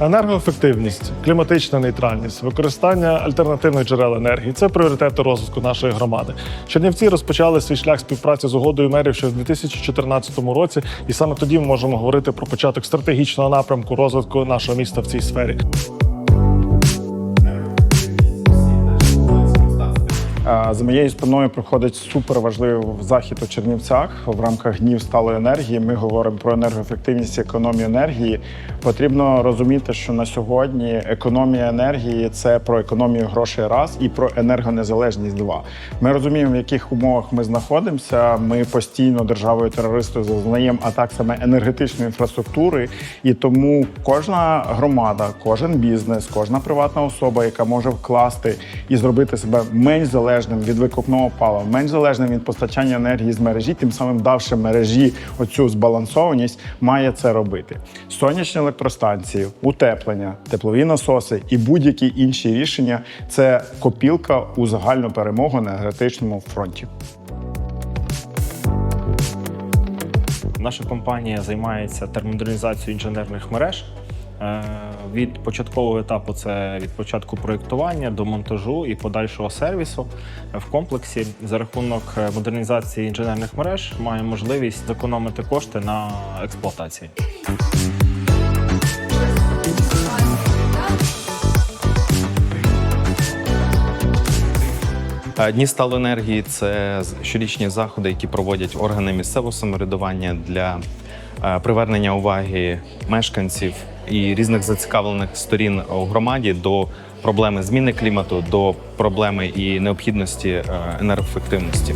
Енергоефективність, кліматична нейтральність, використання альтернативних джерел енергії це пріоритети розвитку нашої громади. Чернівці розпочали свій шлях співпраці з угодою мерів ще в 2014 році, і саме тоді ми можемо говорити про початок стратегічного напрямку розвитку нашого міста в цій сфері. За моєю спиною проходить супер важливий захід у Чернівцях в рамках днів сталої енергії. Ми говоримо про енергоефективність і економію енергії. Потрібно розуміти, що на сьогодні економія енергії це про економію грошей раз і про енергонезалежність два. Ми розуміємо, в яких умовах ми знаходимося. Ми постійно державою терористою зазнаємо атак саме енергетичної інфраструктури, і тому кожна громада, кожен бізнес, кожна приватна особа, яка може вкласти і зробити себе менш залежним від викопного палива, менш залежним від постачання енергії з мережі, тим самим давши мережі оцю збалансованість, має це робити. Сонячні електростанції, утеплення, теплові насоси і будь-які інші рішення це копілка у загальну перемогу на енергетичному фронті. Наша компанія займається термодернізацією інженерних мереж. Е, Від початкового етапу це від початку проєктування до монтажу і подальшого сервісу в комплексі за рахунок е, модернізації інженерних мереж має можливість зекономити кошти на експлуатації. Е, Дні сталої енергії це щорічні заходи, які проводять органи місцевого самоврядування для привернення уваги мешканців і різних зацікавлених сторін у громаді до проблеми зміни клімату, до проблеми і необхідності е, енергоефективності.